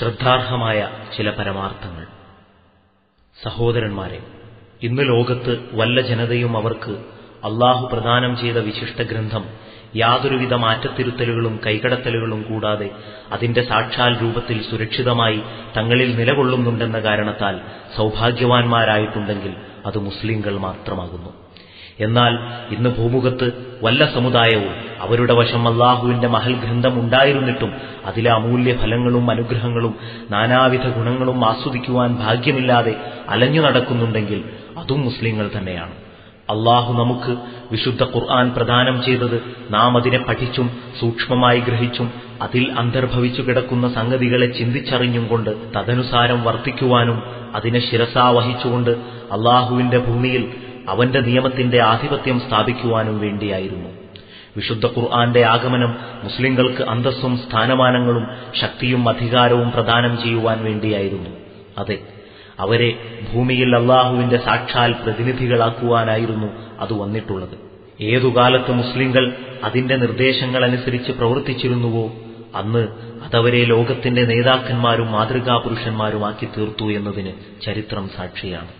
ശ്രദ്ധാർഹമായ ചില പരമാർത്ഥങ്ങൾ. സഹോദരന്മാരെ ഇന്ന് ലോകത്ത് വല്ല ജനതയും അവർക്ക് അള്ളാഹു പ്രദാനം ചെയ്ത വിശിഷ്ട ഗ്രന്ഥം യാതൊരുവിധ മാറ്റത്തിരുത്തലുകളും കൈകടത്തലുകളും കൂടാതെ അതിന്റെ സാക്ഷാൽ രൂപത്തിൽ സുരക്ഷിതമായി തങ്ങളിൽ നിലകൊള്ളുന്നുണ്ടെന്ന കാരണത്താൽ സൗഭാഗ്യവാന്മാരായിട്ടുണ്ടെങ്കിൽ അത് മുസ്ലിങ്ങൾ മാത്രമാകുന്നു. എന്നാൽ ഇന്ന് ഭൂമുഖത്ത് വല്ല സമുദായവും അവരുടെ വശം അള്ളാഹുവിന്റെ മഹൽ ഗ്രന്ഥം ഉണ്ടായിരുന്നിട്ടും അതിലെ അമൂല്യ ഫലങ്ങളും അനുഗ്രഹങ്ങളും നാനാവിധ ഗുണങ്ങളും ആസ്വദിക്കുവാൻ ഭാഗ്യമില്ലാതെ അലഞ്ഞു നടക്കുന്നുണ്ടെങ്കിൽ അതും മുസ്ലിങ്ങൾ തന്നെയാണ്. അള്ളാഹു നമുക്ക് വിശുദ്ധ ഖുർആൻ പ്രദാനം ചെയ്തത് നാം അതിനെ പഠിച്ചും സൂക്ഷ്മമായി ഗ്രഹിച്ചും അതിൽ അന്തർഭവിച്ചു കിടക്കുന്ന സംഗതികളെ ചിന്തിച്ചറിഞ്ഞും കൊണ്ട് തദനുസാരം വർത്തിക്കുവാനും അതിനെ ശിരസാവഹിച്ചുകൊണ്ട് അള്ളാഹുവിന്റെ ഭൂമിയിൽ അവന്റെ നിയമത്തിന്റെ ആധിപത്യം സ്ഥാപിക്കുവാനും വേണ്ടിയായിരുന്നു. വിശുദ്ധ ഖുർആന്റെ ആഗമനം മുസ്ലിങ്ങൾക്ക് അന്തസ്സും സ്ഥാനമാനങ്ങളും ശക്തിയും അധികാരവും പ്രദാനം ചെയ്യുവാൻ വേണ്ടിയായിരുന്നു. അതെ അവരെ ഭൂമിയിൽ അള്ളാഹുവിന്റെ സാക്ഷാൽ പ്രതിനിധികളാക്കുവാനായിരുന്നു അത് വന്നിട്ടുള്ളത്. ഏതു ഏതുകാലത്ത് മുസ്ലിങ്ങൾ അതിന്റെ നിർദ്ദേശങ്ങൾ അനുസരിച്ച് പ്രവർത്തിച്ചിരുന്നുവോ അന്ന് അതവരെ ലോകത്തിന്റെ നേതാക്കന്മാരും മാതൃകാപുരുഷന്മാരുമാക്കി തീർത്തു എന്നതിന് ചരിത്രം സാക്ഷിയാണ്.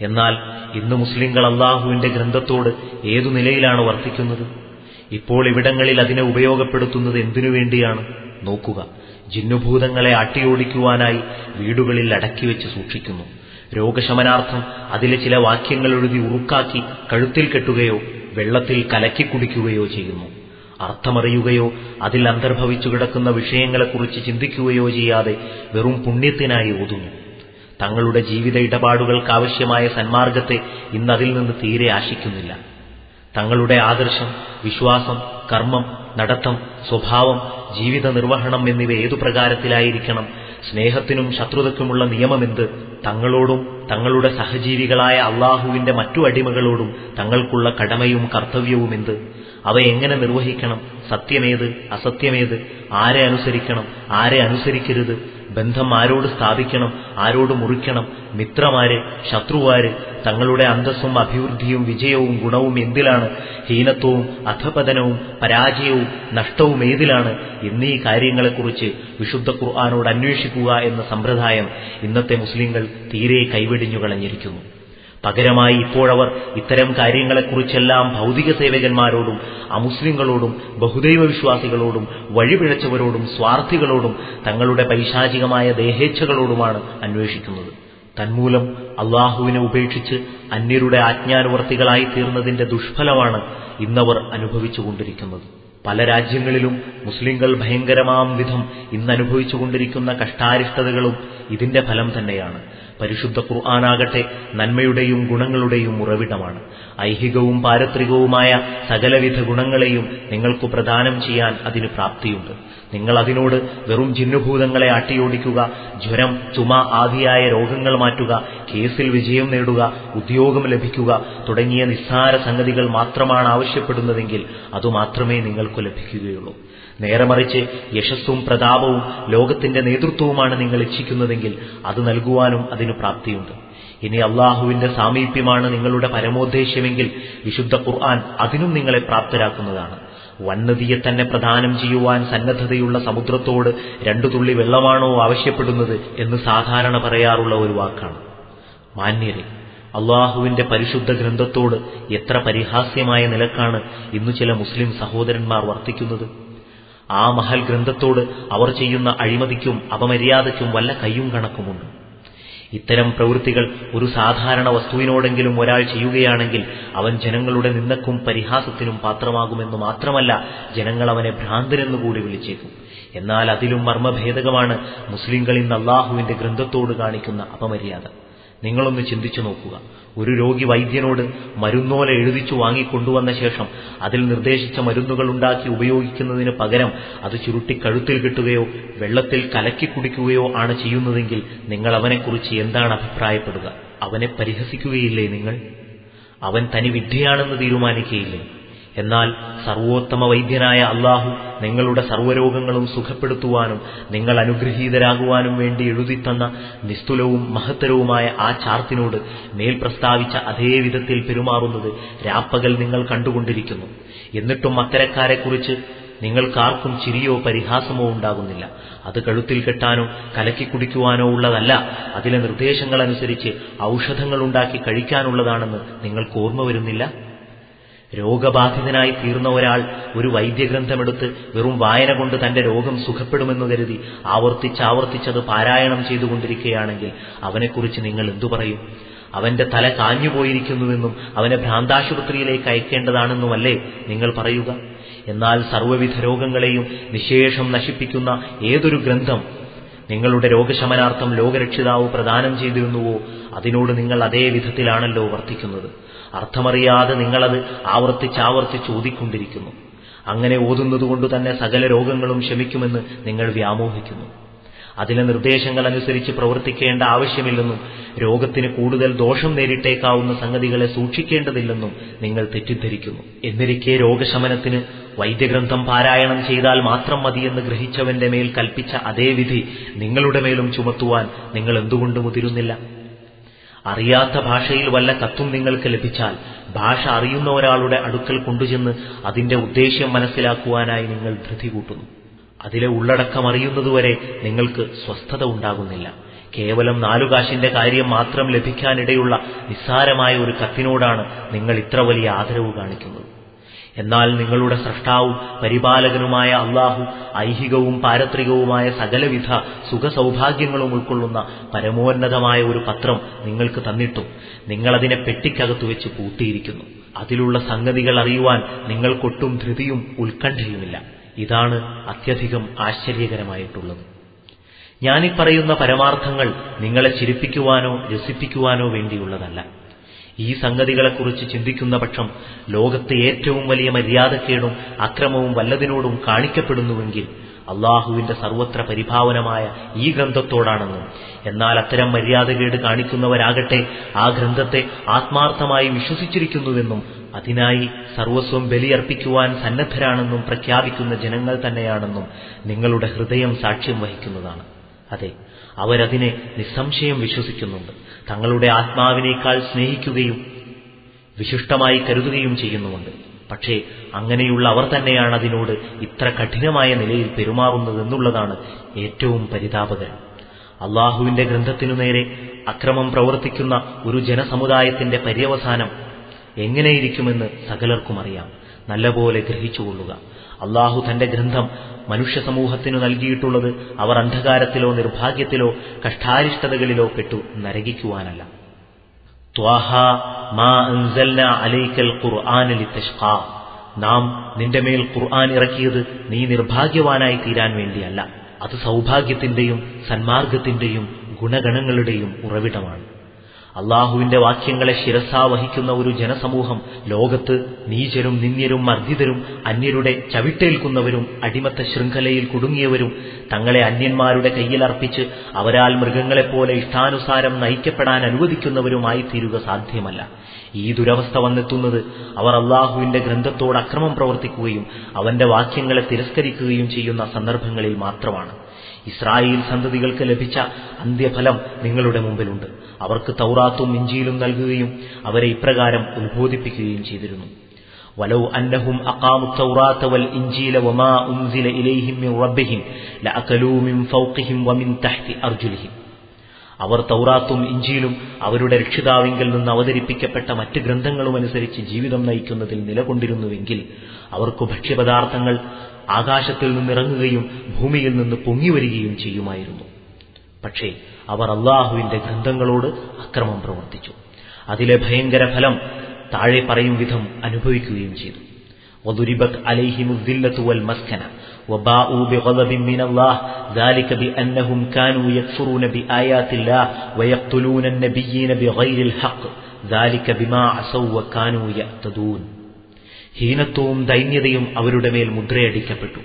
എന്നാൽ ഇന്ന് മുസ്ലിങ്ങൾ അള്ളാഹുവിന്റെ ഗ്രന്ഥത്തോട് ഏതു നിലയിലാണ് വർത്തിക്കുന്നത്? ഇപ്പോൾ ഇവിടങ്ങളിൽ അതിനെ ഉപയോഗപ്പെടുത്തുന്നത് എന്തിനു വേണ്ടിയാണ്? നോക്കുക. ജിന്നുഭൂതങ്ങളെ അട്ടിയോടിക്കുവാനായി വീടുകളിൽ അടക്കിവെച്ച് സൂക്ഷിക്കുന്നു. രോഗശമനാർത്ഥം അതിലെ ചില വാക്യങ്ങൾ എഴുതി ഉറുക്കാക്കി കഴുത്തിൽ കെട്ടുകയോ വെള്ളത്തിൽ കലക്കി കുടിക്കുകയോ ചെയ്യുന്നു. അർത്ഥമറിയുകയോ അതിൽ അന്തർഭവിച്ചു കിടക്കുന്ന വിഷയങ്ങളെക്കുറിച്ച് ചിന്തിക്കുകയോ ചെയ്യാതെ വെറും പുണ്യത്തിനായി ഓതുന്നു. തങ്ങളുടെ ജീവിത ഇടപാടുകൾക്കാവശ്യമായ സന്മാർഗത്തെ ഇന്നതിൽ നിന്ന് തീരെ ആശിക്കുന്നില്ല. തങ്ങളുടെ ആദർശം വിശ്വാസം കർമ്മം നടത്തം സ്വഭാവം ജീവിത നിർവഹണം എന്നിവ ഏതു പ്രകാരത്തിലായിരിക്കണം? സ്നേഹത്തിനും ശത്രുതയ്ക്കുമുള്ള നിയമമെന്ത്? തങ്ങളോടും തങ്ങളുടെ സഹജീവികളായ അള്ളാഹുവിന്റെ മറ്റു അടിമകളോടും തങ്ങൾക്കുള്ള കടമയും കർത്തവ്യവും എന്ത്? അവ എങ്ങനെ നിർവഹിക്കണം? സത്യമേത് അസത്യമേത്? ആരെ അനുസരിക്കണം? ആരെ അനുസരിക്കരുത്? ബന്ധം ആരോട് സ്ഥാപിക്കണം ആരോട് മുറിക്കണം. മിത്രമാര് ശത്രുവാര് തങ്ങളുടെ അന്തസ്സും അഭിവൃദ്ധിയും വിജയവും ഗുണവും എന്തിലാണ്? ഹീനത്വവും അധപതനവും പരാജയവും നഷ്ടവും ഏതിലാണ്? എന്നീ കാര്യങ്ങളെക്കുറിച്ച് വിശുദ്ധ ഖുർആാനോട് അന്വേഷിക്കുക എന്ന സമ്പ്രദായം ഇന്നത്തെ മുസ്ലിങ്ങൾ തീരെ കൈവെടിഞ്ഞു കളഞ്ഞിരിക്കുന്നു പകരമായി ഇപ്പോഴവർ ഇത്തരം കാര്യങ്ങളെക്കുറിച്ചെല്ലാം ഭൗതിക സേവകന്മാരോടും അമുസ്ലിങ്ങളോടും ബഹുദൈവ വിശ്വാസികളോടും വഴിപിഴച്ചവരോടും സ്വാർത്ഥികളോടും തങ്ങളുടെ പൈശാചികമായ ദേഹേച്ഛകളോടുമാണ് അന്വേഷിക്കുന്നത്. തന്മൂലം അള്ളാഹുവിനെ ഉപേക്ഷിച്ച് അന്യരുടെ ആജ്ഞാനുവർത്തികളായി തീർന്നതിന്റെ ദുഷ്ഫലമാണ് ഇന്നവർ അനുഭവിച്ചുകൊണ്ടിരിക്കുന്നത്. പല രാജ്യങ്ങളിലും മുസ്ലിങ്ങൾ ഭയങ്കരമാം വിധം ഇന്നനുഭവിച്ചുകൊണ്ടിരിക്കുന്ന കഷ്ടാരിഷ്ടതകളും ഇതിന്റെ ഫലം തന്നെയാണ്. പരിശുദ്ധ ഖുർആാനാകട്ടെ നന്മയുടെയും ഗുണങ്ങളുടെയും ഉറവിടമാണ്. ഐഹികവും പാരത്രികവുമായ സകലവിധ ഗുണങ്ങളെയും നിങ്ങൾക്ക് പ്രദാനം ചെയ്യാൻ അതിന് പ്രാപ്തിയുണ്ട്. നിങ്ങൾ അതിനോട് വെറും ജിന്നുഭൂതങ്ങളെ ആട്ടിയോടിക്കുക ജ്വരം ചുമ ആദിയായ രോഗങ്ങൾ മാറ്റുക കേസിൽ വിജയം നേടുക ഉദ്യോഗം ലഭിക്കുക തുടങ്ങിയ നിസ്സാര സംഗതികൾ മാത്രമാണ് ആവശ്യപ്പെടുന്നതെങ്കിൽ അതുമാത്രമേ നിങ്ങൾക്ക് ലഭിക്കുകയുള്ളൂ. നേരെ മറിച്ച് യശസ്സും പ്രതാപവും ലോകത്തിന്റെ നേതൃത്വവുമാണ് നിങ്ങൾ ഇച്ഛിക്കുന്നതെങ്കിൽ അത് നൽകുവാനും അതിന് പ്രാപ്തിയുണ്ട്. ഇനി അള്ളാഹുവിന്റെ സാമീപ്യമാണ് നിങ്ങളുടെ പരമോദ്ദേശ്യമെങ്കിൽ വിശുദ്ധ ഖുർആൻ അതിനും നിങ്ങളെ പ്രാപ്തരാക്കുന്നതാണ്. വന്നതിയെ തന്നെ പ്രദാനം ചെയ്യുവാൻ സന്നദ്ധതയുള്ള സമുദ്രത്തോട് രണ്ടു തുള്ളി വെള്ളമാണോ ആവശ്യപ്പെടുന്നത് എന്ന് സാധാരണ പറയാറുള്ള ഒരു വാക്കാണ്. മാന്യരെ അള്ളാഹുവിന്റെ പരിശുദ്ധ ഗ്രന്ഥത്തോട് എത്ര പരിഹാസ്യമായ നിലക്കാണ് ഇന്ന് ചില മുസ്ലിം സഹോദരന്മാർ വർത്തിക്കുന്നത്? ആ മഹൽ ഗ്രന്ഥത്തോട് അവർ ചെയ്യുന്ന അഴിമതിക്കും അപമര്യാദയ്ക്കും വല്ല കയ്യും കണക്കുമുണ്ട്. ഇത്തരം പ്രവൃത്തികൾ ഒരു സാധാരണ വസ്തുവിനോടെങ്കിലും ഒരാൾ ചെയ്യുകയാണെങ്കിൽ അവൻ ജനങ്ങളുടെ നിന്നക്കും പരിഹാസത്തിനും പാത്രമാകുമെന്ന് മാത്രമല്ല ജനങ്ങൾ അവനെ ഭ്രാന്തരെന്നുകൂടി വിളിച്ചേക്കും. എന്നാൽ അതിലും മർമ്മഭേദകമാണ് മുസ്ലിംകളിൽ ഇന്ന് അള്ളാഹുവിന്റെ ഗ്രന്ഥത്തോട് കാണിക്കുന്ന അപമര്യാദ. നിങ്ങളൊന്ന് ചിന്തിച്ചു നോക്കുക. ഒരു രോഗി വൈദ്യനോട് മരുന്നോല എഴുതിച്ചു വാങ്ങിക്കൊണ്ടുവന്ന ശേഷം അതിൽ നിർദ്ദേശിച്ച മരുന്നുകൾ ഉണ്ടാക്കി ഉപയോഗിക്കുന്നതിന് പകരം അത് ചുരുട്ടി കഴുത്തിൽ കിട്ടുകയോ വെള്ളത്തിൽ കലക്കി കുടിക്കുകയോ ആണ് ചെയ്യുന്നതെങ്കിൽ നിങ്ങൾ അവനെക്കുറിച്ച് എന്താണ് അഭിപ്രായപ്പെടുക? അവനെ പരിഹസിക്കുകയില്ലേ നിങ്ങൾ? അവൻ തനി വിദ്യയാണെന്ന് തീരുമാനിക്കുകയില്ലേ? എന്നാൽ സർവോത്തമ വൈദ്യനായ അള്ളാഹു നിങ്ങളുടെ സർവരോഗങ്ങളും സുഖപ്പെടുത്തുവാനും നിങ്ങൾ അനുഗ്രഹീതരാകുവാനും വേണ്ടി എഴുതിത്തന്ന നിസ്തുലവും മഹത്തരവുമായ ആ ചാർത്തിനോട് മേൽ പ്രസ്താവിച്ച അതേ വിധത്തിൽ പെരുമാറുന്നത് രാപ്പകൽ നിങ്ങൾ കണ്ടുകൊണ്ടിരിക്കുന്നു. എന്നിട്ടും അത്തരക്കാരെക്കുറിച്ച് നിങ്ങൾക്കാർക്കും ചിരിയോ പരിഹാസമോ ഉണ്ടാകുന്നില്ല. അത് കഴുത്തിൽ കെട്ടാനോ കലക്കി കുടിക്കുവാനോ ഉള്ളതല്ല. അതിലെ നിർദ്ദേശങ്ങളനുസരിച്ച് ഔഷധങ്ങൾ ഉണ്ടാക്കി കഴിക്കാനുള്ളതാണെന്ന് നിങ്ങൾക്ക് ഓർമ്മ വരുന്നില്ല? രോഗബാധിതനായി തീർന്ന ഒരാൾ ഒരു വൈദ്യഗ്രന്ഥമെടുത്ത് വെറും വായന കൊണ്ട് തന്റെ രോഗം സുഖപ്പെടുമെന്ന് കരുതി ആവർത്തിച്ചാവർത്തിച്ചത് പാരായണം ചെയ്തുകൊണ്ടിരിക്കുകയാണെങ്കിൽ അവനെക്കുറിച്ച് നിങ്ങൾ എന്തു പറയും? അവന്റെ തല കാഞ്ഞുപോയിരിക്കുന്നുവെന്നും അവനെ ഭ്രാന്താശുപത്രിയിലേക്ക് അയക്കേണ്ടതാണെന്നുമല്ലേ നിങ്ങൾ പറയുക? എന്നാൽ സർവവിധ രോഗങ്ങളെയും നിശേഷം നശിപ്പിക്കുന്ന ഏതൊരു ഗ്രന്ഥം നിങ്ങളുടെ രോഗശമനാർത്ഥം ലോകരക്ഷിതാവ് പ്രദാനം ചെയ്തിരുന്നുവോ അതിനോട് നിങ്ങൾ അതേ വിധത്തിലാണല്ലോ വർത്തിക്കുന്നത്. അർത്ഥമറിയാതെ നിങ്ങളത് ആവർത്തിച്ചാവർത്തിച്ച് ഓതിക്കൊണ്ടിരിക്കുന്നു. അങ്ങനെ ഓതുന്നതുകൊണ്ട് തന്നെ സകല രോഗങ്ങളും ശമിക്കുമെന്ന് നിങ്ങൾ വ്യാമോഹിക്കുന്നു. അതിലെ നിർദ്ദേശങ്ങൾ അനുസരിച്ച് പ്രവർത്തിക്കേണ്ട ആവശ്യമില്ലെന്നും രോഗത്തിന് കൂടുതൽ ദോഷം നേരിട്ടേക്കാവുന്ന സംഗതികളെ സൂക്ഷിക്കേണ്ടതില്ലെന്നും നിങ്ങൾ തെറ്റിദ്ധരിക്കുന്നു. എന്നിരിക്കെ രോഗശമനത്തിന് വൈദ്യഗ്രന്ഥം പാരായണം ചെയ്താൽ മാത്രം മതിയെന്ന് ഗ്രഹിച്ചവന്റെ മേൽ കൽപ്പിച്ച അതേ വിധി നിങ്ങളുടെ മേലും ചുമത്തുവാൻ നിങ്ങൾ എന്തുകൊണ്ട് മുതിരുന്നില്ല. അറിയാത്ത ഭാഷയിൽ വല്ല കത്തും നിങ്ങൾക്ക് ലഭിച്ചാൽ ഭാഷ അറിയുന്ന ഒരാളുടെ അടുക്കൽ കൊണ്ടുചെന്ന് അതിന്റെ ഉദ്ദേശ്യം മനസ്സിലാക്കുവാനായി നിങ്ങൾ ധൃതി കൂട്ടുന്നു. അതിലെ ഉള്ളടക്കം അറിയുന്നതുവരെ നിങ്ങൾക്ക് സ്വസ്ഥത ഉണ്ടാകുന്നില്ല. കേവലം നാലുകാശിന്റെ കാര്യം മാത്രം ലഭിക്കാനിടയുള്ള നിസ്സാരമായ ഒരു കത്തിനോടാണ് നിങ്ങൾ ഇത്ര വലിയ ആദരവ് കാണിക്കുന്നത്. എന്നാൽ നിങ്ങളുടെ സൃഷ്ടാവും പരിപാലകനുമായ അള്ളാഹു ഐഹികവും പാരത്രികവുമായ സകലവിധ സുഖസൗഭാഗ്യങ്ങളും ഉൾക്കൊള്ളുന്ന പരമോന്നതമായ ഒരു പത്രം നിങ്ങൾക്ക് തന്നിട്ടും നിങ്ങളതിനെ പെട്ടിക്കകത്തു വെച്ച് പൂട്ടിയിരിക്കുന്നു അതിലുള്ള സംഗതികൾ അറിയുവാൻ നിങ്ങൾക്കൊട്ടും ധൃതിയും ഉത്കണ്ഠയുമില്ല. ഇതാണ് അത്യധികം ആശ്ചര്യകരമായിട്ടുള്ളത്. ഞാനീ പറയുന്ന പരമാർത്ഥങ്ങൾ നിങ്ങളെ ചിരിപ്പിക്കുവാനോ രസിപ്പിക്കുവാനോ വേണ്ടിയുള്ളതല്ല. ഈ സംഗതികളെക്കുറിച്ച് ചിന്തിക്കുന്ന പക്ഷം ലോകത്തെ ഏറ്റവും വലിയ മര്യാദക്കേടും അക്രമവും വല്ലതിനോടും കാണിക്കപ്പെടുന്നുവെങ്കിൽ അള്ളാഹുവിന്റെ സർവത്ര പരിഭാവനമായ ഈ ഗ്രന്ഥത്തോടാണെന്നും എന്നാൽ അത്തരം മര്യാദകേട് കാണിക്കുന്നവരാകട്ടെ ആ ഗ്രന്ഥത്തെ ആത്മാർത്ഥമായി വിശ്വസിച്ചിരിക്കുന്നുവെന്നും അതിനായി സർവസ്വം ബലിയർപ്പിക്കുവാൻ സന്നദ്ധരാണെന്നും പ്രഖ്യാപിക്കുന്ന ജനങ്ങൾ തന്നെയാണെന്നും നിങ്ങളുടെ ഹൃദയം സാക്ഷ്യം വഹിക്കുന്നതാണ്. അതെ അവരതിനെ നിസ്സംശയം വിശ്വസിക്കുന്നുണ്ട്. തങ്ങളുടെ ആത്മാവിനേക്കാൾ സ്നേഹിക്കുകയും വിശിഷ്ടമായി കരുതുകയും ചെയ്യുന്നുമുണ്ട്. പക്ഷേ അങ്ങനെയുള്ള അവർ തന്നെയാണ് അതിനോട് ഇത്ര കഠിനമായ നിലയിൽ പെരുമാറുന്നതെന്നുള്ളതാണ് ഏറ്റവും പരിതാപകരം. അള്ളാഹുവിന്റെ ഗ്രന്ഥത്തിനു നേരെ അക്രമം പ്രവർത്തിക്കുന്ന ഒരു ജനസമുദായത്തിന്റെ പര്യവസാനം എങ്ങനെയിരിക്കുമെന്ന് സകലർക്കും അറിയാം. നല്ലപോലെ ഗ്രഹിച്ചുകൊള്ളുക അള്ളാഹു തന്റെ ഗ്രന്ഥം മനുഷ്യ സമൂഹത്തിനു നൽകിയിട്ടുള്ളത് അവർ അന്ധകാരത്തിലോ നിർഭാഗ്യത്തിലോ കഷ്ടാരിഷ്ടതകളിലോ പെട്ടു നരകിക്കുവാനല്ല. നാം നിന്റെ മേൽ ഖുർആൻ ഇറക്കിയത് നീ നിർഭാഗ്യവാനായി തീരാൻ വേണ്ടിയല്ല. അത് സൗഭാഗ്യത്തിന്റെയും സന്മാർഗത്തിന്റെയും ഗുണഗണങ്ങളുടെയും ഉറവിടമാണ്. അള്ളാഹുവിന്റെ വാക്യങ്ങളെ ശിരസാ വഹിക്കുന്ന ഒരു ജനസമൂഹം ലോകത്ത് നീചരും നിന്ദ്യരും മർദ്ദിതരും അന്യരുടെ ചവിട്ടേൽക്കുന്നവരും അടിമത്ത ശൃംഖലയിൽ കുടുങ്ങിയവരും തങ്ങളെ അന്യന്മാരുടെ കയ്യിലർപ്പിച്ച് അവരാൽ മൃഗങ്ങളെപ്പോലെ ഇഷ്ടാനുസാരം നയിക്കപ്പെടാൻ അനുവദിക്കുന്നവരുമായി തീരുക സാധ്യമല്ല. ഈ ദുരവസ്ഥ വന്നെത്തുന്നത് അവർ അള്ളാഹുവിന്റെ ഗ്രന്ഥത്തോട് അക്രമം പ്രവർത്തിക്കുകയും അവന്റെ വാക്യങ്ങളെ തിരസ്കരിക്കുകയും ചെയ്യുന്ന സന്ദർഭങ്ങളിൽ മാത്രമാണ്. ഇസ്രായേൽ സന്തതികൾക്ക് ലഭിച്ച അന്ത്യഫലം നിങ്ങളുടെ മുമ്പിലുണ്ട്. അവർക്ക് തൗറാത്തും ഇഞ്ചിയിലും നൽകുകയും അവരെ ഇപ്രകാരം ഉത്ബോധിപ്പിക്കുകയും ചെയ്തിരുന്നു ولو أنهم أقاموا التوراة والإنجيل وما أنزل إليهم من ربهم لأكلوا من فوقهم ومن تحت أرجلهم അവർ തൗറാത്തും ഇഞ്ചിയിലും അവരുടെ രക്ഷിതാവിങ്കിൽ നിന്ന് അവതരിപ്പിക്കപ്പെട്ട മറ്റ് ഗ്രന്ഥങ്ങളും അനുസരിച്ച് ജീവിതം നയിക്കുന്നതിൽ നിലകൊണ്ടിരുന്നുവെങ്കിൽ അവർക്ക് ഭക്ഷ്യപദാർത്ഥങ്ങൾ ആകാശത്തിൽ നിന്നിറങ്ങുകയും ഭൂമിയിൽ നിന്ന് പൊങ്ങിവരികയും ചെയ്യുമായിരുന്നു പക്ഷേ അവർ അള്ളാഹുവിന്റെ ഗ്രന്ഥങ്ങളോട് അക്രമം പ്രവർത്തിച്ചു അതിലെ ഭയങ്കര ഫലം താഴെ പറയും വിധം അനുഭവിക്കുകയും ചെയ്തു وضربت عليهم الذلة والمسكنة وباءوا بغضب من الله ذلك بأنهم كانوا يكفرون بآيات الله ويقتلون النبيين بغير الحق ذلك بما عصوا وكانوا يأتدون ഹീനത്വവും ദൈന്യതയും അവരുടെ മേൽ മുദ്രയടിക്കപ്പെട്ടു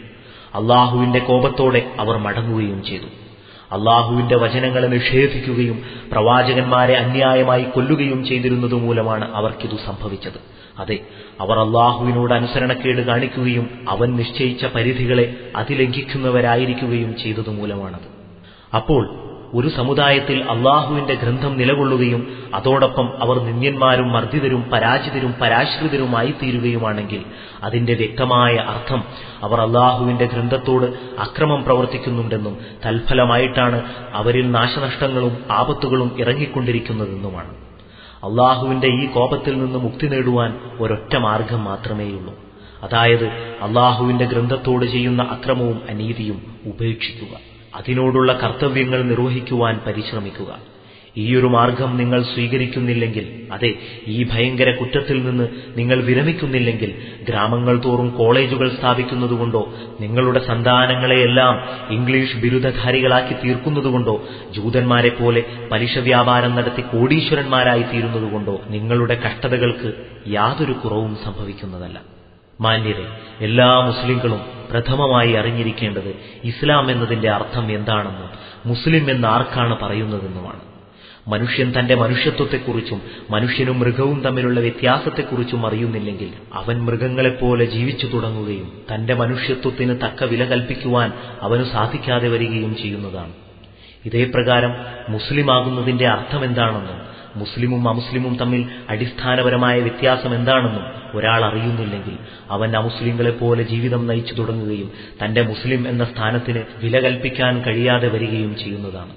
അള്ളാഹുവിന്റെ കോപത്തോടെ അവർ മടങ്ങുകയും ചെയ്തു അള്ളാഹുവിന്റെ വചനങ്ങളെ നിഷേധിക്കുകയും പ്രവാചകന്മാരെ അന്യായമായി കൊല്ലുകയും ചെയ്തിരുന്നതു മൂലമാണ് അവർക്കിതു സംഭവിച്ചത്. അതെ അവർ അള്ളാഹുവിനോട് അനുസരണക്കേട് കാണിക്കുകയും അവൻ നിശ്ചയിച്ച പരിധികളെ അതിലംഘിക്കുന്നവരായിരിക്കുകയും ചെയ്തതു മൂലമാണത്. അപ്പോൾ ഒരു സമുദായത്തിൽ അള്ളാഹുവിന്റെ ഗ്രന്ഥം നിലകൊള്ളുകയും അതോടൊപ്പം അവർ നിന്ദ്യന്മാരും മർദ്ദിതരും പരാജിതരും പരാശ്രിതരുമായി തീരുകയുമാണെങ്കിൽ അതിന്റെ വ്യക്തമായ അർത്ഥം അവർ അള്ളാഹുവിന്റെ ഗ്രന്ഥത്തോട് അക്രമം പ്രവർത്തിക്കുന്നുണ്ടെന്നും തൽഫലമായിട്ടാണ് അവരിൽ നാശനഷ്ടങ്ങളും ആപത്തുകളും ഇറങ്ങിക്കൊണ്ടിരിക്കുന്നതെന്നുമാണ്. അള്ളാഹുവിന്റെ ഈ കോപത്തിൽ നിന്ന് മുക്തി നേടുവാൻ ഒരൊറ്റ മാർഗം മാത്രമേയുള്ളൂ. അതായത് അള്ളാഹുവിന്റെ ഗ്രന്ഥത്തോട് ചെയ്യുന്ന അക്രമവും അനീതിയും ഉപേക്ഷിക്കുക. അതിനോടുള്ള കർത്തവ്യങ്ങൾ നിർവഹിക്കുവാൻ പരിശ്രമിക്കുക. ഈയൊരു മാർഗം നിങ്ങൾ സ്വീകരിക്കുന്നില്ലെങ്കിൽ അതെ ഈ ഭയങ്കര കുറ്റത്തിൽ നിന്ന് നിങ്ങൾ വിരമിക്കുന്നില്ലെങ്കിൽ ഗ്രാമങ്ങൾ തോറും കോളേജുകൾ സ്ഥാപിക്കുന്നതുകൊണ്ടോ നിങ്ങളുടെ സന്താനങ്ങളെയെല്ലാം ഇംഗ്ലീഷ് ബിരുദധാരികളാക്കി തീർക്കുന്നതുകൊണ്ടോ ജൂതന്മാരെ പോലെ പലിശ വ്യാപാരം നടത്തി കോടീശ്വരന്മാരായി തീരുന്നതുകൊണ്ടോ നിങ്ങളുടെ കഷ്ടതകൾക്ക് യാതൊരു കുറവും സംഭവിക്കുന്നതല്ല. മാന്യരെ എല്ലാ മുസ്ലിങ്ങളും പ്രഥമമായി അറിഞ്ഞിരിക്കേണ്ടത് ഇസ്ലാം എന്നതിന്റെ അർത്ഥം എന്താണെന്നും മുസ്ലിം എന്ന് ആർക്കാണ് പറയുന്നതെന്നുമാണ്. മനുഷ്യൻ തന്റെ മനുഷ്യത്വത്തെക്കുറിച്ചും മനുഷ്യനും മൃഗവും തമ്മിലുള്ള വ്യത്യാസത്തെക്കുറിച്ചും അറിയുന്നില്ലെങ്കിൽ അവൻ മൃഗങ്ങളെപ്പോലെ ജീവിച്ചു തുടങ്ങുകയും തന്റെ മനുഷ്യത്വത്തിന് തക്ക വില കൽപ്പിക്കുവാൻ അവന് സാധിക്കാതെ വരികയും ചെയ്യുന്നതാണ്. ഇതേപ്രകാരം മുസ്ലിമാകുന്നതിന്റെ അർത്ഥം എന്താണെന്നും മുസ്ലിമും അമുസ്ലിമും തമ്മിൽ അടിസ്ഥാനപരമായ വ്യത്യാസം എന്താണെന്നും ഒരാൾ അറിയുന്നില്ലെങ്കിൽ അവൻ അമുസ്ലിങ്ങളെപ്പോലെ ജീവിതം നയിച്ചു തുടങ്ങുകയും തന്റെ മുസ്ലിം എന്ന സ്ഥാനത്തിന് വില കൽപ്പിക്കാൻ കഴിയാതെ വരികയും ചെയ്യുന്നതാണ്.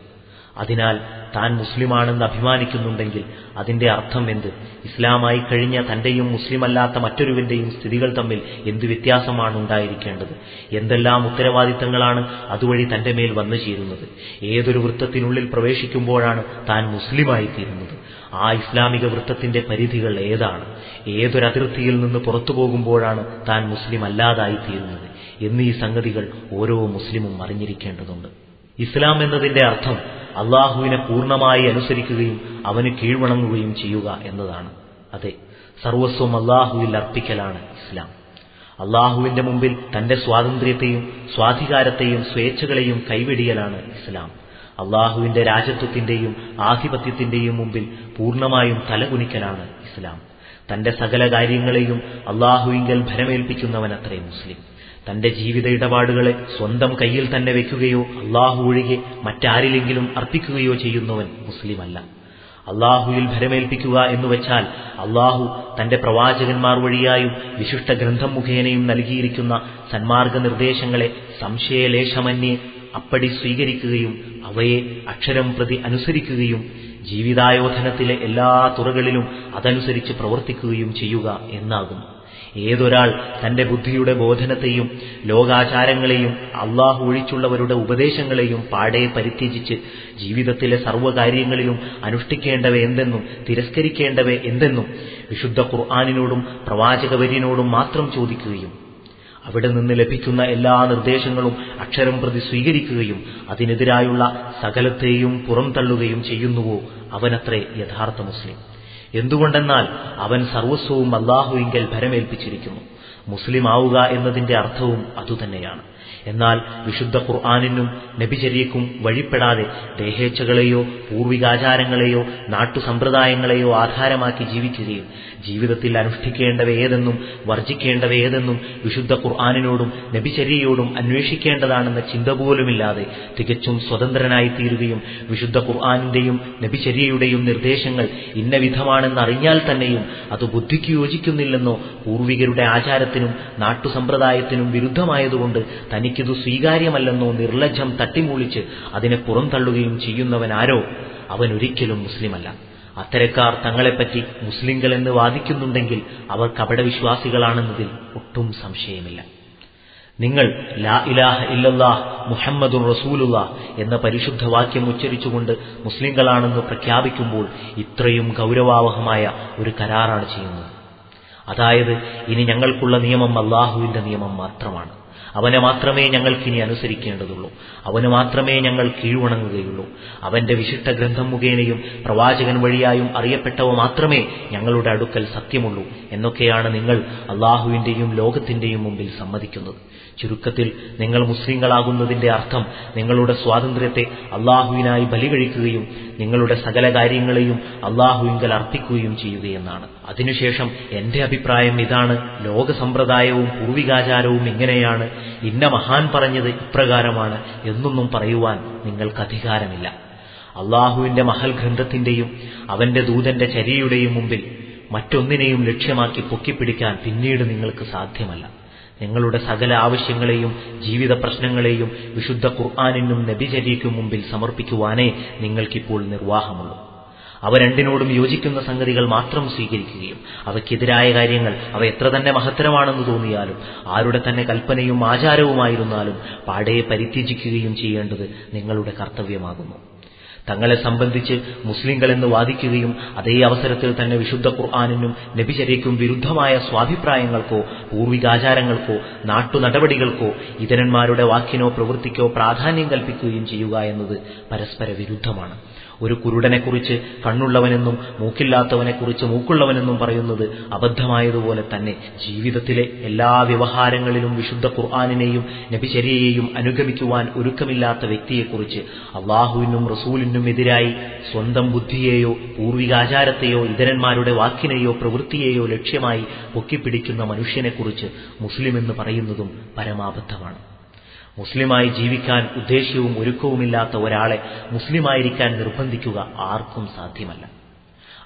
അതിനാൽ താൻ മുസ്ലിമാണെന്ന് അഭിമാനിക്കുന്നുണ്ടെങ്കിൽ അതിന്റെ അർത്ഥം എന്ത്? ഇസ്ലാമായി കഴിഞ്ഞ തന്റെയും മുസ്ലിമല്ലാത്ത മറ്റൊരുവന്റെയും സ്ഥിതികൾ തമ്മിൽ എന്ത് വ്യത്യാസമാണ് ഉണ്ടായിരിക്കേണ്ടത്? എന്തെല്ലാം ഉത്തരവാദിത്തങ്ങളാണ് അതുവഴി തന്റെ മേൽ വന്നു ചേരുന്നത് ഏതൊരു വൃത്തത്തിനുള്ളിൽ പ്രവേശിക്കുമ്പോഴാണ് താൻ മുസ്ലിമായി തീരുന്നത് ആ ഇസ്ലാമിക വൃത്തത്തിന്റെ പരിധികൾ ഏതാണ്? ഏതൊരതിർത്തിയിൽ നിന്ന് പുറത്തു പോകുമ്പോഴാണ് താൻ മുസ്ലിം അല്ലാതായി തീരുന്നത് എന്നീ സംഗതികൾ ഓരോ മുസ്ലിമും അറിഞ്ഞിരിക്കേണ്ടതുണ്ട്. ഇസ്ലാം എന്നതിന്റെ അർത്ഥം അള്ളാഹുവിനെ പൂർണമായി അനുസരിക്കുകയും അവന് കീഴ്വണങ്ങുകയും ചെയ്യുക എന്നതാണ്. അതെ സർവസ്വം അള്ളാഹുവിൽ അർപ്പിക്കലാണ് ഇസ്ലാം. അള്ളാഹുവിന്റെ മുമ്പിൽ തന്റെ സ്വാതന്ത്ര്യത്തെയും സ്വാധികാരത്തെയും സ്വേച്ഛകളെയും കൈവെടിയലാണ് ഇസ്ലാം. അള്ളാഹുവിന്റെ രാജത്വത്തിന്റെയും ആധിപത്യത്തിന്റെയും മുമ്പിൽ പൂർണമായും തലകുനിക്കലാണ് ഇസ്ലാം. തന്റെ സകല കാര്യങ്ങളെയും അള്ളാഹുവിങ്കൽ ഭരമേൽപ്പിക്കുന്നവനത്രേ മുസ്ലിം. തന്റെ ജീവിത ഇടപാടുകളെ സ്വന്തം കയ്യിൽ തന്നെ വെക്കുകയോ അള്ളാഹു ഒഴികെ മറ്റാരിലെങ്കിലും അർപ്പിക്കുകയോ ചെയ്യുന്നവൻ മുസ്ലിമല്ല. അള്ളാഹുവിൽ ഭരമേൽപ്പിക്കുക എന്ന് വെച്ചാൽ അള്ളാഹു തന്റെ പ്രവാചകന്മാർ വഴിയായും വിശിഷ്ട ഗ്രന്ഥം മുഖേനയും നൽകിയിരിക്കുന്ന സന്മാർഗ നിർദ്ദേശങ്ങളെ സംശയലേശമന്യേ അപ്പടി സ്വീകരിക്കുകയും അവയെ അക്ഷരം പ്രതി അനുസരിക്കുകയും ജീവിതായോധനത്തിലെ എല്ലാ തുറകളിലും അതനുസരിച്ച് പ്രവർത്തിക്കുകയും ചെയ്യുക എന്നാകും ഏതൊരാൾ തന്റെ ബുദ്ധിയുടെ ബോധനത്തെയും ലോകാചാരങ്ങളെയും അള്ളാഹു ഒഴിച്ചുള്ളവരുടെ ഉപദേശങ്ങളെയും പാടെ പരിത്യജിച്ച് ജീവിതത്തിലെ സർവകാര്യങ്ങളിലും അനുഷ്ഠിക്കേണ്ടവ എന്തെന്നും തിരസ്കരിക്കേണ്ടവ എന്തെന്നും വിശുദ്ധ ഖുർആാനിനോടും പ്രവാചകവര്യനോടും മാത്രം ചോദിക്കുകയും അവിടെ നിന്ന് ലഭിക്കുന്ന എല്ലാ നിർദ്ദേശങ്ങളും അക്ഷരം പ്രതി സ്വീകരിക്കുകയും അതിനെതിരായുള്ള സകലത്തെയും പുറംതള്ളുകയും ചെയ്യുന്നുവോ അവനത്രേ യഥാർത്ഥ മുസ്ലിം. എന്തുകൊണ്ടെന്നാൽ അവൻ സർവസ്വവും അള്ളാഹുവിങ്കൽ ഭരമേൽപ്പിച്ചിരിക്കുന്നു. മുസ്ലിം ആവുക എന്നതിന്റെ അർത്ഥവും അതുതന്നെയാണ്. എന്നാൽ വിശുദ്ധ ഖുർആാനിനും നബിചര്യക്കും വഴിപ്പെടാതെ ദേഹേച്ഛകളെയോ പൂർവികാചാരങ്ങളെയോ നാട്ടുസമ്പ്രദായങ്ങളെയോ ആധാരമാക്കി ജീവിക്കുകയും ജീവിതത്തിൽ അനുഷ്ഠിക്കേണ്ടവ ഏതെന്നും വർജിക്കേണ്ടവ ഏതെന്നും വിശുദ്ധ ഖുർആാനിനോടും നബിചര്യയോടും അന്വേഷിക്കേണ്ടതാണെന്ന ചിന്ത പോലുമില്ലാതെ തികച്ചും സ്വതന്ത്രനായി തീരുകയും വിശുദ്ധ ഖുർആാനിന്റെയും നബിചര്യയുടെയും നിർദ്ദേശങ്ങൾ ഇന്ന വിധമാണെന്ന് അറിഞ്ഞാൽ തന്നെയും അത് ബുദ്ധിക്ക് യോജിക്കുന്നില്ലെന്നോ പൂർവികരുടെ ആചാരത്തിനും നാട്ടുസമ്പ്രദായത്തിനും വിരുദ്ധമായതുകൊണ്ട് തനിക്കിതു സ്വീകാര്യമല്ലെന്നോ നിർലജ്ജം തട്ടിമൂളിച്ച് അതിനെ പുറന്തള്ളുകയും ചെയ്യുന്നവനാരോ? അവൻ ഒരിക്കലും മുസ്ലിമല്ല. അത്തരക്കാർ തങ്ങളെപ്പറ്റി മുസ്ലിംകൾ മുസ്ലിങ്ങളെന്ന് വാദിക്കുന്നുണ്ടെങ്കിൽ അവർ കപടവിശ്വാസികളാണെന്നതിൽ ഒട്ടും സംശയമില്ല. നിങ്ങൾ ലാ ഇലാഹ ഇല്ലല്ലാഹ് മുഹമ്മദുർ റസൂലുള്ള എന്ന പരിശുദ്ധ വാക്യം ഉച്ചരിച്ചുകൊണ്ട് മുസ്ലിങ്ങളാണെന്ന് പ്രഖ്യാപിക്കുമ്പോൾ ഇത്രയും ഗൗരവാവഹമായ ഒരു കരാറാണ് ചെയ്യുന്നത്. അതായത് ഇനി ഞങ്ങൾക്കുള്ള നിയമം അള്ളാഹുവിന്റെ നിയമം മാത്രമാണ്. അവനെ മാത്രമേ ഞങ്ങൾക്കിനി അനുസരിക്കേണ്ടതുള്ളൂ. അവന് മാത്രമേ ഞങ്ങൾ കീഴ്വണങ്ങുകയുള്ളൂ അവന്റെ വിശിഷ്ട ഗ്രന്ഥം മുഖേനയും പ്രവാചകൻ വഴിയായും അറിയപ്പെട്ടവ മാത്രമേ ഞങ്ങളുടെ അടുക്കൽ സത്യമുള്ളൂ എന്നൊക്കെയാണ് നിങ്ങൾ അള്ളാഹുവിന്റെയും ലോകത്തിന്റെയും മുമ്പിൽ സമ്മതിക്കുന്നത്. ചുരുക്കത്തിൽ നിങ്ങൾ മുസ്ലിങ്ങളാകുന്നതിന്റെ അർത്ഥം നിങ്ങളുടെ സ്വാതന്ത്ര്യത്തെ അള്ളാഹുവിനായി ബലികഴിക്കുകയും നിങ്ങളുടെ സകല കാര്യങ്ങളെയും അള്ളാഹുവിങ്കൽ അർപ്പിക്കുകയും ചെയ്യുകയെന്നാണ് അതിനുശേഷം എന്റെ അഭിപ്രായം ഇതാണ്. ലോകസമ്പ്രദായവും പൂർവികാചാരവും ഇങ്ങനെയാണ്. ഇന്ന മഹാൻ പറഞ്ഞത് ഇപ്രകാരമാണ് എന്നൊന്നും പറയുവാൻ നിങ്ങൾക്ക് അധികാരമില്ല. അള്ളാഹുവിന്റെ മഹൽ ഗ്രന്ഥത്തിന്റെയും അവന്റെ ദൂതന്റെ ചര്യയുടെയും മുമ്പിൽ മറ്റൊന്നിനെയും ലക്ഷ്യമാക്കി പൊക്കിപ്പിടിക്കാൻ പിന്നീട് നിങ്ങൾക്ക് സാധ്യമല്ല. നിങ്ങളുടെ സകല ആവശ്യങ്ങളെയും ജീവിത പ്രശ്നങ്ങളെയും വിശുദ്ധ ഖുർആാനിനും നബിചര്യയ്ക്കും മുമ്പിൽ സമർപ്പിക്കുവാനേ നിങ്ങൾക്കിപ്പോൾ നിർവാഹമുള്ളൂ. അവ രണ്ടിനോടും യോജിക്കുന്ന സംഗതികൾ മാത്രം സ്വീകരിക്കുകയും അവയ്ക്കെതിരായ കാര്യങ്ങൾ അവ എത്ര തന്നെ മഹത്തരമാണെന്ന് തോന്നിയാലും ആരുടെ തന്നെ കൽപ്പനയും ആചാരവുമായിരുന്നാലും പാടെ പരിത്യജിക്കുകയും ചെയ്യേണ്ടത് നിങ്ങളുടെ കർത്തവ്യമാകുന്നു. തങ്ങളെ സംബന്ധിച്ച് മുസ്ലിങ്ങളെന്ന് വാദിക്കുകയും അതേ അവസരത്തിൽ തന്നെ വിശുദ്ധ ഖുർആാനിനും നബിചര്യയ്ക്കും വിരുദ്ധമായ സ്വാഭിപ്രായങ്ങൾക്കോ പൂർവികാചാരങ്ങൾക്കോ നാട്ടുനടപടികൾക്കോ ഇതരന്മാരുടെ വാക്കിനോ പ്രവൃത്തിക്കോ പ്രാധാന്യം കൽപ്പിക്കുകയും ചെയ്യുക എന്നത് പരസ്പര വിരുദ്ധമാണ് ഒരു കുരുടനെക്കുറിച്ച് കണ്ണുള്ളവനെന്നും മൂക്കില്ലാത്തവനെക്കുറിച്ച് മൂക്കുള്ളവനെന്നും പറയുന്നത് അബദ്ധമായതുപോലെ തന്നെ ജീവിതത്തിലെ എല്ലാ വ്യവഹാരങ്ങളിലും വിശുദ്ധ ഖുർആാനിനെയും നബിചര്യയെയും അനുഗമിക്കുവാൻ ഒരുക്കമില്ലാത്ത വ്യക്തിയെക്കുറിച്ച് അള്ളാഹുവിനും റസൂലിനും എതിരായി സ്വന്തം ബുദ്ധിയെയോ പൂർവികാചാരത്തെയോ ഇതരന്മാരുടെ വാക്കിനെയോ പ്രവൃത്തിയെയോ ലക്ഷ്യമായി പൊക്കിപ്പിടിക്കുന്ന മനുഷ്യനെക്കുറിച്ച് മുസ്ലിം എന്ന് പറയുന്നതും പരമാബദ്ധമാണ്. മുസ്ലിമായി ജീവിക്കാൻ ഉദ്ദേശ്യവും ഒരുക്കവുമില്ലാത്ത ഒരാളെ മുസ്ലിമായിരിക്കാൻ നിർബന്ധിക്കുക ആർക്കും സാധ്യമല്ല.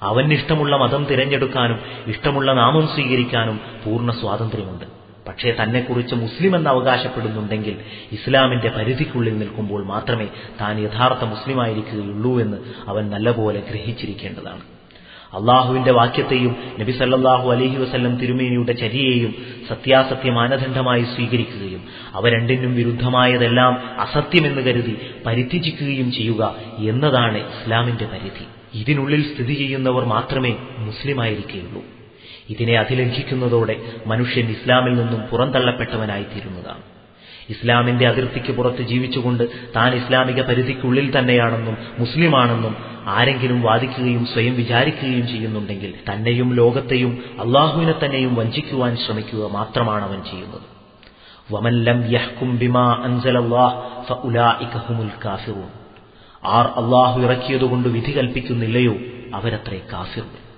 അവനിഷ്ടമുള്ള മതം തിരഞ്ഞെടുക്കാനും ഇഷ്ടമുള്ള നാമം സ്വീകരിക്കാനും പൂർണ സ്വാതന്ത്ര്യമുണ്ട്. പക്ഷേ തന്നെക്കുറിച്ച് മുസ്ലിം എന്ന് അവകാശപ്പെടുന്നുണ്ടെങ്കിൽ ഇസ്ലാമിന്റെ പരിധിക്കുള്ളിൽ നിൽക്കുമ്പോൾ മാത്രമേ താൻ യഥാർത്ഥ മുസ്ലിമായിരിക്കുകയുള്ളൂ എന്ന് അവൻ നല്ലപോലെ ഗ്രഹിച്ചിരിക്കേണ്ടതാണ്. അള്ളാഹുവിന്റെ വാക്യത്തെയും നബി സല്ലാഹു അലഹി വസല്ലം തിരുമേനിയുടെ ചര്യയെയും സത്യാസത്യ മാനദണ്ഡമായി സ്വീകരിക്കുകയും അവ രണ്ടിനും വിരുദ്ധമായതെല്ലാം അസത്യമെന്ന് കരുതി പരിത്യജിക്കുകയും ചെയ്യുക എന്നതാണ് ഇസ്ലാമിന്റെ പരിധി. ഇതിനുള്ളിൽ സ്ഥിതി ചെയ്യുന്നവർ മാത്രമേ മുസ്ലിമായിരിക്കുകയുള്ളൂ ഇതിനെ അതിലംഘിക്കുന്നതോടെ മനുഷ്യൻ ഇസ്ലാമിൽ നിന്നും പുറന്തള്ളപ്പെട്ടവനായിത്തീരുന്നതാണ്. ഇസ്ലാമിന്റെ അതിർത്തിക്ക് പുറത്ത് ജീവിച്ചുകൊണ്ട് താൻ ഇസ്ലാമിക പരിധിക്കുള്ളിൽ തന്നെയാണെന്നും മുസ്ലിമാണെന്നും ആരെങ്കിലും വാദിക്കുകയും സ്വയം വിചാരിക്കുകയും ചെയ്യുന്നുണ്ടെങ്കിൽ തന്നെയും ലോകത്തെയും അള്ളാഹുവിനെ തന്നെയും വഞ്ചിക്കുവാൻ ശ്രമിക്കുക മാത്രമാണ് അവൻ ചെയ്യുന്നത്. വമല്ലം യഹ്കും ബിമാ ആർ അള്ളാഹു ഇറക്കിയതുകൊണ്ട് വിധി കൽപ്പിക്കുന്നില്ലയോ അവരത്രേ കാഫിറുകൾ